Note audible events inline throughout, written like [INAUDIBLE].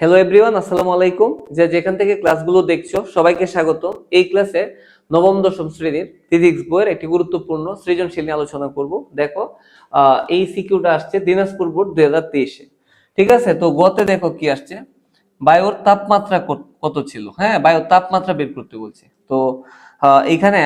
Hello everyone আসসালামু আলাইকুম। যে যেখান থেকে ক্লাসগুলো দেখছ সবাইকে স্বাগত। এই ক্লাসে নবম দশম শ্রেণির ফিজিক্স বইয়ের একটি গুরুত্বপূর্ণ সৃজনশীল নিয়ে আলোচনা করব। দেখো এই সিকিউটা আসছে দিনাজপুর বোর্ড দুই হাজার তেইশে। ঠিক আছে? তো গতে দেখো কি আসছে? বায়ুর তাপমাত্রা কত- ছিল? হ্যাঁ বায়ুর তাপমাত্রা বের করতে বলছে। তো আহ, এইখানে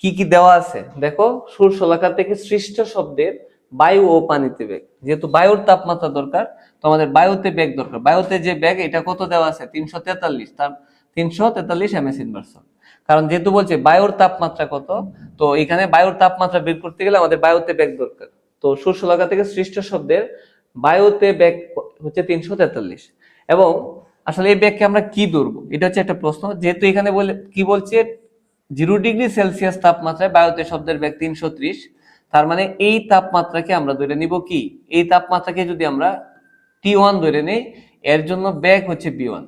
কি কি দেওয়া আছে? দেখো সুর শলাকা থেকে সৃষ্ট শব্দের বায়ু ও পানিতে বেগ। যেহেতু বায়ুর তাপমাত্রা দরকার, তো আমাদের বায়ুতে বেগ দরকার। বায়ুতে যে বেগ, এটা কত দেওয়া আছে? তিনশো তেতাল্লিশ। তার তিনশো তেতাল্লিশ এম এস ইনভার্সন কারণ যেহেতু বলছে বায়ুর তাপমাত্রা কত, তো এখানে বায়ুর তাপমাত্রা বের করতে গেলে আমাদের বায়ুতে বেগ দরকার। তো সুর শলাকা থেকে সৃষ্ট শব্দের বায়ুতে বেগ হচ্ছে তিনশো তেতাল্লিশ। এবং আসলে এই ব্যাগকে আমরা কি ধরবো? এটা হচ্ছে একটা প্রশ্ন। যেহেতু এখানে বলে কি বলছে? জিরো ডিগ্রি সেলসিয়াস তাপমাত্রায় বায়ুতে শব্দের বেগ তিনশো ত্রিশ। তার মানে এই তাপমাত্রাকে আমরা ধরে নিব কি? এই তাপমাত্রাকে যদি আমরা টি ওয়ান ধরে নেই, এর জন্য ব্যাগ হচ্ছে বি ওয়ান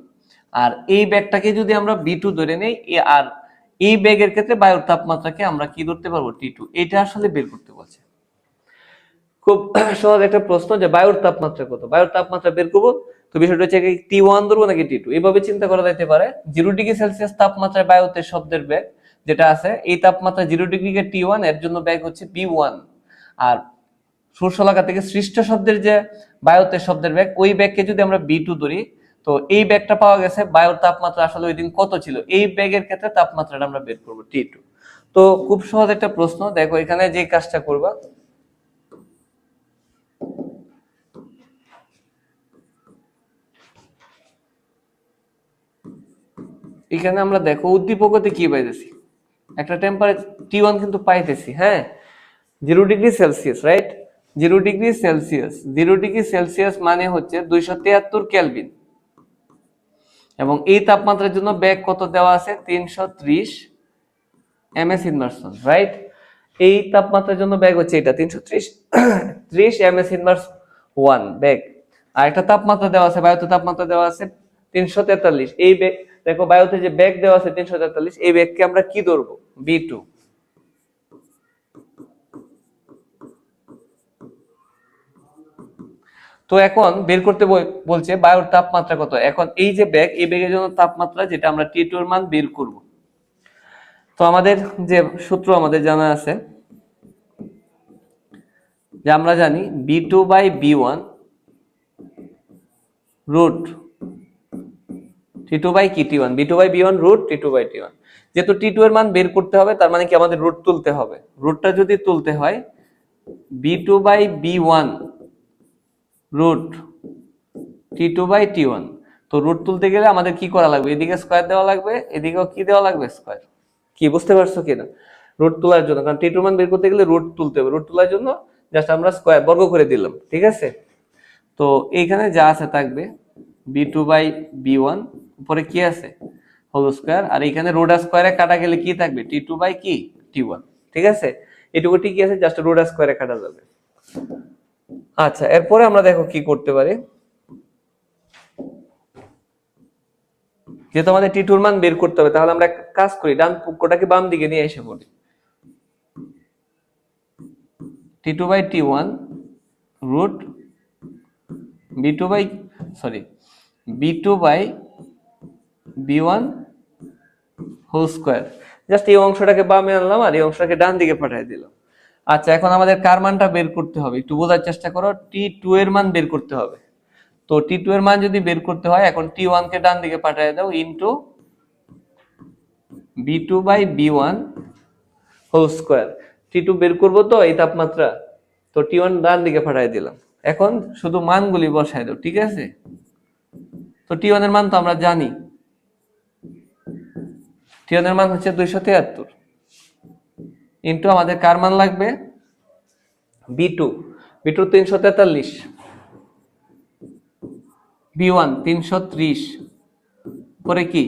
আর এই ব্যাগটাকে যদি আমরা বি টু ধরে নেই আর এই ব্যাগের ক্ষেত্রে বায়ুর তাপমাত্রাকে আমরা কি ধরতে পারব? টি টু এটা আসলে বের করতে বলছে। খুব সহজ একটা প্রশ্ন যে বায়ুর তাপমাত্রা কত? বায়ুর তাপমাত্রা বের করব তো বিষয়টা হচ্ছে টি ওয়ান ধরবো নাকি টি টু এইভাবে চিন্তা করা যেতে পারে। জিরো ডিগ্রি সেলসিয়াস তাপমাত্রায় বায়ুতে শব্দের ব্যাগ। যেটা আছে, এই তাপমাত্রা জিরো ডিগ্রিকে টি ওয়ানের জন্য ব্যাগ হচ্ছে বি ওয়ান আর সুরশলাকা থেকে সৃষ্ট শব্দের যে বায়ুতে শব্দের ব্যাগ ওই ব্যাগকে যদি আমরা বি টু ধরি, তো এই ব্যাগটা পাওয়া গেছে, বায়ুর তাপমাত্রা আসলে ওই দিন কত ছিল? এই ব্যাগের ক্ষেত্রে তাপমাত্রাটা আমরা বের করব টি টু তো খুব সহজ একটা প্রশ্ন, দেখো এখানে যে কাজটা করবা। এখানে আমরা দেখো উদ্দীপকতে কি পাইতেছি? একটা টেম্পারেচার টি ওয়ান কিন্তু পাইতেছি হ্যাঁ? Zero degree Celsius right zero degree Celsius zero degree Celsius মানে হচ্ছে দুইশো তিয়াত্তর কেলভিন এবং এই তাপমাত্রার জন্য ব্যাগ কত দেওয়া আছে? তিনশো ত্রিশ এম এস ইনভার্সন রাইট এই তাপমাত্রার জন্য ব্যাগ হচ্ছে এটা, তিনশো ত্রিশ [CLEARS THROAT] ত্রিশ M S inverse one bag. আর একটা তাপমাত্রা দেওয়া আছে, বায়ুতে তাপমাত্রা দেওয়া আছে তিনশো তেতাল্লিশ। এই ব্যাগ দেখো বায়ুতে যে ব্যাগ দেওয়া আছে তিনশো তেতাল্লিশ, এই ব্যাগকে আমরা কি ধরবো? B two. তো এখন বের করতে বলছে বায়ুর তাপমাত্রা কত? এখন এই যে ব্যাগ, এই ব্যাগের জন্য তাপমাত্রা যেটা আমরা টি টু এর মান বের করব। তো আমাদের যে সূত্র আমাদের জানা আছে, যে আমরা জানি B two by B one root T two by কি T one B two by B one root T two by T one যেহেতু টি টু এর মান বের করতে হবে, তার মানে কি আমাদের রুট তুলতে হবে। রুটটা যদি তুলতে হয় B two by B one root T two by T one তো রুট তুলতে গেলে আমাদের কি করা লাগবে? এদিকে স্কোয়ার দেওয়া লাগবে, এদিকেও কি দেওয়া লাগবে? স্কোয়ার কি, বুঝতে পারছ কিনা রুট তোলার জন্য, কারণ টি টু মান বের করতে গেলে রুট তুলতে হবে। রুট তোলার জন্য জাস্ট আমরা স্কোয়ার বর্গ করে দিলাম, ঠিক আছে? তো এইখানে যা আছে থাকবে B two by B one উপরে কি আছে? হোল স্কোয়ার আর এখানে রোডা স্কোয়ারে কাটা গেলে কি থাকবে? টি টু বাই কি? টি ওয়ান ঠিক আছে? এটুকু ঠিকই আছে জাস্ট রোডা স্কোয়ারে কাটা যাবে। আচ্ছা এরপরে আমরা দেখো কি করতে পারি। যেহেতু আমাদের টি টুর মান বের করতে হবে, তাহলে আমরা কাজ করি, ডান পক্ষটাকে বাম দিকে নিয়ে এসে পড়ি। T two by T one root B two by sorry B two by B one whole square just এই অংশটাকে বামে আনলাম আর এই অংশটাকে ডান দিকে পাঠিয়ে দিলাম। আচ্ছা এখন আমাদের কার মানটা বের করতে হবে? একটু বোঝার চেষ্টা করো টি টু এর মান বের করতে হবে। তো টি টু এর মান যদি বের করতে হয়, এখন টি ওয়ান কে ডান দিকে পাঠিয়ে দাও into B two by B one whole square T two বের করব তো এই তাপমাত্রা। তো টি ওয়ান ডান দিকে পাঠিয়ে দিলাম। এখন শুধু মানগুলি বসায় দাও, ঠিক আছে? তো টি ওয়ানের মান তো আমরা জানি। টি ওয়ানের মান হচ্ছে দুইশো তিয়াত্তর। ইন্টু আমাদের কার মান লাগবে? B two. বি টু তিনশো তেতাল্লিশ। বি ওয়ান তিনশো ত্রিশ। পরে কি?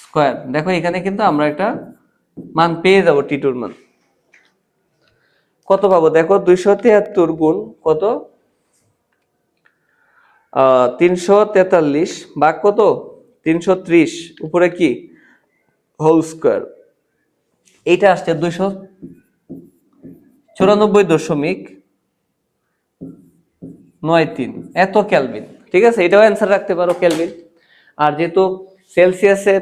স্কোয়ার। দেখো, এখানে কিন্তু আমরা একটা মান পেয়ে যাব টি টুর মান। কত পাবো? দেখো, দুইশো তিয়াত্তর গুণ কত? তিনশো তেতাল্লিশ। বা কত? তিনশো ত্রিশ। উপরে কি? Whole square. এইটা আসছে দুইশো চুরানব্বই দশমিক নয় তিন। এত ক্যালভিন ঠিক আছে? এটাও অ্যান্সার রাখতে পারো ক্যালভিন আর যেহেতু সেলসিয়াসে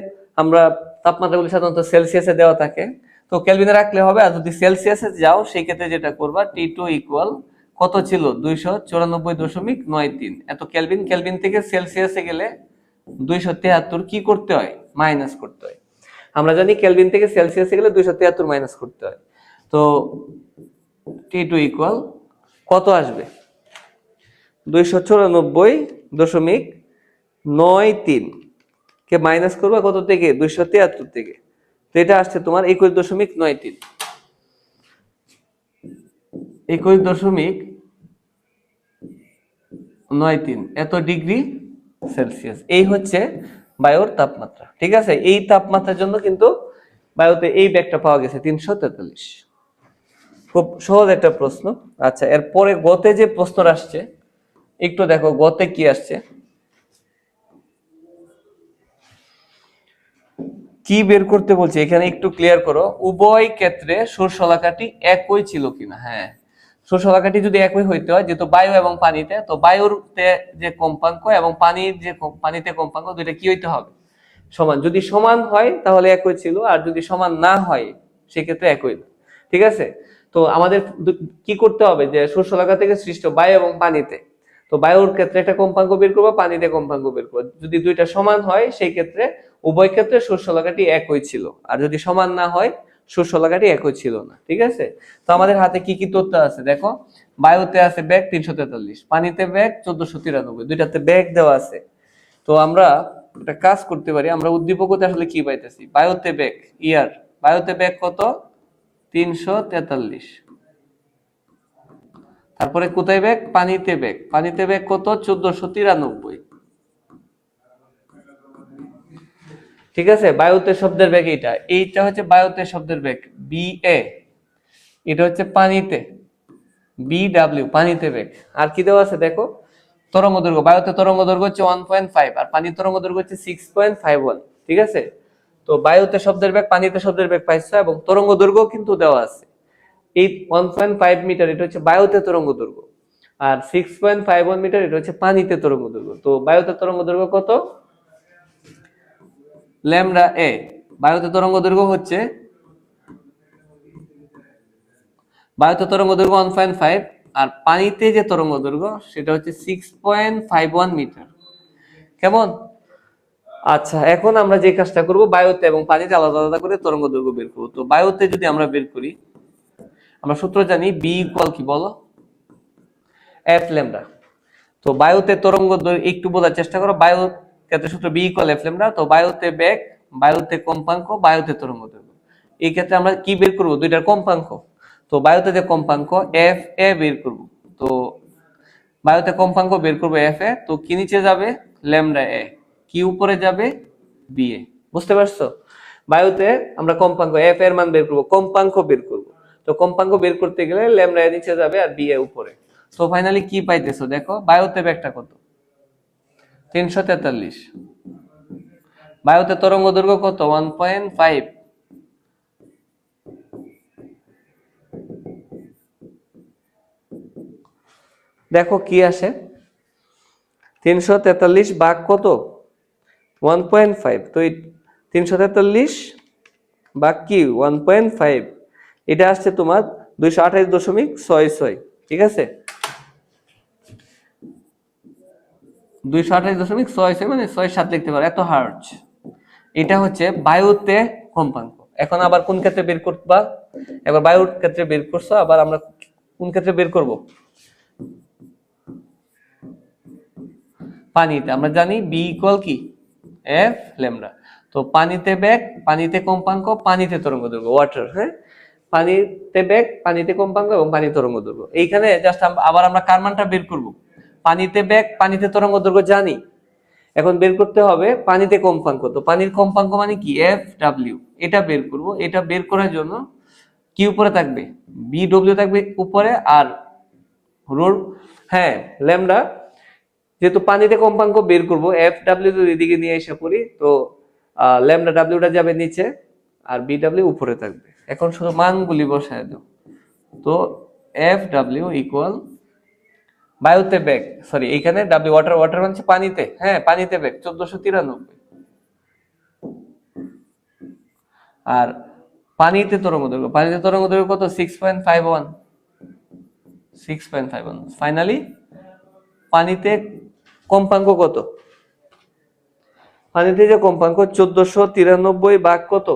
আমরা তাপমাত্রাগুলি সাধারণত সেলসিয়াসে দেওয়া থাকে, তো কেলভিনে রাখলে হবে, আর যদি সেলসিয়াসে যাও সেই ক্ষেত্রে যেটা করবা টি টু ইকুয়াল কত ছিল? দুইশো চুরানব্বই দশমিক নয় তিন। এত কেলভিন কেলভিন থেকে সেলসিয়াসে গেলে দুইশো তেহাত্তর কি করতে হয়? মাইনাস করতে হয়। আমরা জানি কেলভিন থেকে সেলসিয়াসে গেলে দুইশো তেহাত্তর মাইনাস করতে হয়। তো টি টু ইকুয়াল কত আসবে? দুইশো চুরানব্বই দশমিক নয় তিন। কে মাইনাস করবা কত থেকে? দুইশো তিয়াত্তর থেকে। তো এটা আসছে তোমার একুশ দশমিক নয় তিন। একুশ দশমিক নয় তিন। এত ডিগ্রি সেলসিয়াস। এই হচ্ছে বায়ুর তাপমাত্রা। ঠিক আছে? এই তাপমাত্রার জন্য কিন্তু বায়ুতে এই ব্যাগটা পাওয়া গেছে তিনশো তেতাল্লিশ। খুব সহজ একটা প্রশ্ন। আচ্ছা এরপরে গতে যে প্রশ্ন আসছে, একটু দেখো গতে কি আসছে। কি বের করতে বলছে? এখানে একটু ক্লিয়ার করো। উভয় ক্ষেত্রে সূর্যশলাকাটি একই ছিল কিনা? হ্যাঁ। সূর্যশলাকাটি যদি একই হইতে হয়, যেহেতু বায়ু এবং পানিতে, তো বায়ুরতে যে কম্পাঙ্ক এবং পানির যে পানিতে কম্পাঙ্ক, দুইটা কি হইতে হবে? সমান। যদি সমান হয়, তাহলে একই ছিল, আর যদি সমান না হয়, সেক্ষেত্রে একই। ঠিক আছে? তো আমাদের কি করতে হবে? যে সূর্যশলাকা থেকে সৃষ্ট বায়ু এবং পানিতে। তো বায়ুর ক্ষেত্রে একটা কম্পাঙ্ক বের করব, পানিতে কম্পাঙ্ক বের করব। যদি দুইটা সমান হয়, সেই ক্ষেত্রে উভয় ক্ষেত্রে শস্যলাকাটি একই ছিল। আর যদি সমান না হয় শস্যলাকাটি একই ছিল না, ঠিক আছে? তো আমাদের হাতে কি কি তথ্য আছে? দেখো, বায়ুতে আছে ব্যাগ তিনশো তেতাল্লিশ, পানিতে ব্যাগ চোদ্দশো তিরানব্বই, দুইটাতে ব্যাগ দেওয়া আছে। তো আমরা একটা কাজ করতে পারি, আমরা উদ্দীপকতে আসলে কি পাইতেছি? বায়ুতে ব্যাগ, ইয়ার, বায়ুতে ব্যাগ কত? তিনশো তেতাল্লিশ। তারপরে কোথায় ব্যাগ? পানিতে ব্যাগ পানিতে ব্যাগ কত? চোদ্দশো তিরানব্বই। ঠিক আছে? বায়ুতে শব্দের ব্যাগ এইটা। এইটা হচ্ছে বায়ুতে শব্দের ব্যাগ বি এ এটা হচ্ছে পানিতে বি ডাব্লিউ পানিতে ব্যাগ আর কি দেওয়া আছে দেখো? তরঙ্গ দৈর্ঘ্য বায়ুতে তরঙ্গ দৈর্ঘ্য হচ্ছে ওয়ান পয়েন্ট ফাইভ আর পানির তরঙ্গ দৈর্ঘ্য হচ্ছে সিক্স পয়েন্ট ফাইভ ওয়ান ঠিক আছে? তো বায়ুতে শব্দের ব্যাগ পানিতে শব্দের ব্যাগ পাইছো এবং তরঙ্গ দৈর্ঘ্য কিন্তু দেওয়া আছে। এই ওয়ান পয়েন্ট ফাইভ মিটার এটা হচ্ছে বায়ুতে তরঙ্গ দৈর্ঘ্য আর six point five one metre এটা হচ্ছে পানিতে তরঙ্গ দৈর্ঘ্য তো বায়ুতে তরঙ্গ দৈর্ঘ্য কত? ল্যামডা এ, বায়ুতে তরঙ্গ দৈর্ঘ্য হচ্ছে? বায়ুতে তরঙ্গ দৈর্ঘ্য ওয়ান পয়েন্ট ফাইভ আর পানিতে যে তরঙ্গ দৈর্ঘ্য, সেটা হচ্ছে six point five one metre কেমন? আচ্ছা এখন আমরা যে কাজটা করব, বায়ুতে এবং পানিতে আলাদা আলাদা করে তরঙ্গ দৈর্ঘ্য বের করব। তো বায়ুতে যদি আমরা বের করি, আমরা সূত্র জানি বি ইকুয়াল কি বলো? F lambda. তো বায়ুতে তরঙ্গ দৈর্ঘ্য, একটু বোঝার চেষ্টা করো, বায়ু ক্ষেত্রে সূত্র বি ইকুয়াল এফ ল্যামডা তো বায়ুতে বেগ, বায়ুতে কম্পাঙ্ক, বায়ুতে তরঙ্গ দৈর্ঘ্য। এই ক্ষেত্রে আমরা কি বের করব? দুইটার কম্পাঙ্ক। তো বায়ুতে যে কম্পাঙ্ক এফ এ বের করব। তো বায়ুতে কম্পাঙ্ক বের করব এফ এ তো কি নিচে যাবে? ল্যামডা এ কি উপরে যাবে? বি এ বুঝতে পারছ? বায়ুতে আমরা কম্পাঙ্ক এফ এর মান বের করব, কম্পাঙ্ক বের করব। তো কম্পাঙ্ক বের করতে গেলে ল্যামডা এ নিচে যাবে আর বি এ উপরে। তো ফাইনালি কি পাইতেছো? দেখো, বায়ুতে ব্যাগটা কত? তিনশো তেতাল্লিশ। বায়ুতে তরঙ্গ দৈর্ঘ্য কত? ওয়ান পয়েন্ট ফাইভ দেখো কি আসে? তিনশো তেতাল্লিশ বাঘ কত? ওয়ান পয়েন্ট ফাইভ তো তিনশো তেতাল্লিশ বাঘ কি? ওয়ান পয়েন্ট ফাইভ এটা আসছে তোমার দুইশো আঠাইশ দশমিক ছয় ছয়। ঠিক আছে? দুইশো আঠাশ দশমিক ছয় ছয় মানে ছয় সাত লিখতে পারো, এত হার্জ এটা হচ্ছে বায়ুতে কম্পাঙ্ক। এখন আবার কোন ক্ষেত্রে বের করবা? এবার বায়ুর ক্ষেত্রে বের করছ, আবার আমরা কোন ক্ষেত্রে বের করব? পানিতে। আমরা জানি বি ইকুয়াল কি? এফ ল্যামডা তো পানিতে ব্যাগ পানিতে কম্পাঙ্ক, পানিতে তরঙ্গ দৈর্ঘ্য ওয়াটার হ্যাঁ? পানিতে ব্যাগ পানিতে কম্পাঙ্ক এবং পানি তরঙ্গ দৈর্ঘ্য। এইখানে জাস্ট আবার আমরা কার মানটা বের করব? পানিতে ব্যাগ, পানিতে তরঙ্গ দৈর্ঘ্য জানি। এখন বের করতে হবে পানিতে কম্পাঙ্ক। তো পানির কম্পাঙ্ক মানে কি? এফ ডাব্লিউ এটা বের করব। এটা বের করার জন্য কি উপরে থাকবে? বি ডব্লিউ থাকবে উপরে আর রোড হ্যাঁ ল্যামডা। যেহেতু পানিতে কম্পাঙ্ক বের করব এফ ডাব্লিউ যদি এদিকে নিয়ে এসে পড়ি তো ল্যামডা ডাব্লিউটা যাবে নিচে আর বি ডাব্লিউ উপরে থাকবে। এখন শুধু মানগুলি বসায় দাও। তো এফ ডাব্লিউ ইকুয়াল বায়ুতে বেগ সরি এইখানে ডাব্লিউ ওয়াটার ওয়াটার মানে পানিতে হ্যাঁ পানিতে বেগ, চোদ্দশো তিরানব্বই। আর পানিতে তরঙ্গ দৈর্ঘ্য, পানিতে তরঙ্গ দৈর্ঘ্য কত? Six point five one six point five one finally পানিতে কম্পাঙ্ক কত? পানিতে যে কম্পাঙ্ক, চোদ্দশো তিরানব্বই বাঘ কত?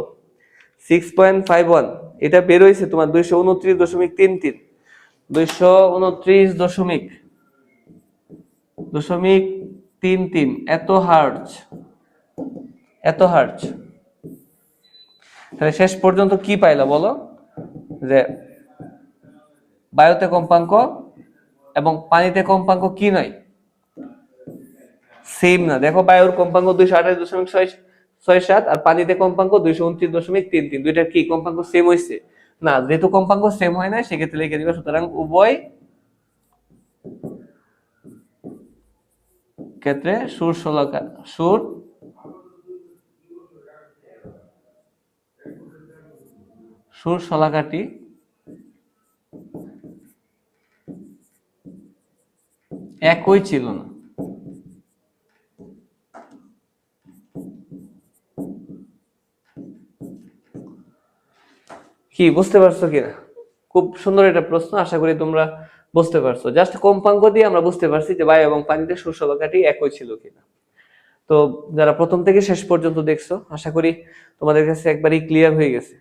সিক্স পয়েন্ট ফাইভ ওয়ান এটা বের হয়েছে তোমার দুইশো উনত্রিশ দশমিক তিন তিন। দুইশো উনত্রিশ দশমিক দশমিক তিন তিন, এত হার্জ এত হার্জ। তাহলে শেষ পর্যন্ত কি পাইলা বলো? যে বায়ুতে কম্পাঙ্ক এবং পানিতে কম্পাঙ্ক কি নয়? সেম না। দেখো বায়ুর কম্পাঙ্ক দুইশো আঠাশ দশমিক ছয় ছয় সাত আর পানিতে কম্পাঙ্ক দুইশো উনত্রিশ দশমিক তিন তিন। দুইটার কি? কম্পাঙ্ক সেম হয়েছে না, যেহেতু কম্পাঙ্ক সেম হয় না সেক্ষেত্রে লিখে দিবে সুতরাং উভয় ক্ষেত্রে সুর শলাকা সুর? সুর শলাকাটি একই ছিল না। কি, বুঝতে পারছ কিনা? খুব সুন্দর একটা প্রশ্ন, আশা করি তোমরা বুঝতে পারছ। জাস্ট কম্পাঙ্ক দিয়ে আমরা বুঝতে পারছি যে বায়ু এবং পানিতে সুশলাকাটি একই ছিল কিনা। তো যারা প্রথম থেকে শেষ পর্যন্ত দেখছ, আশা করি তোমাদের কাছে একবারই ক্লিয়ার হয়ে গেছে।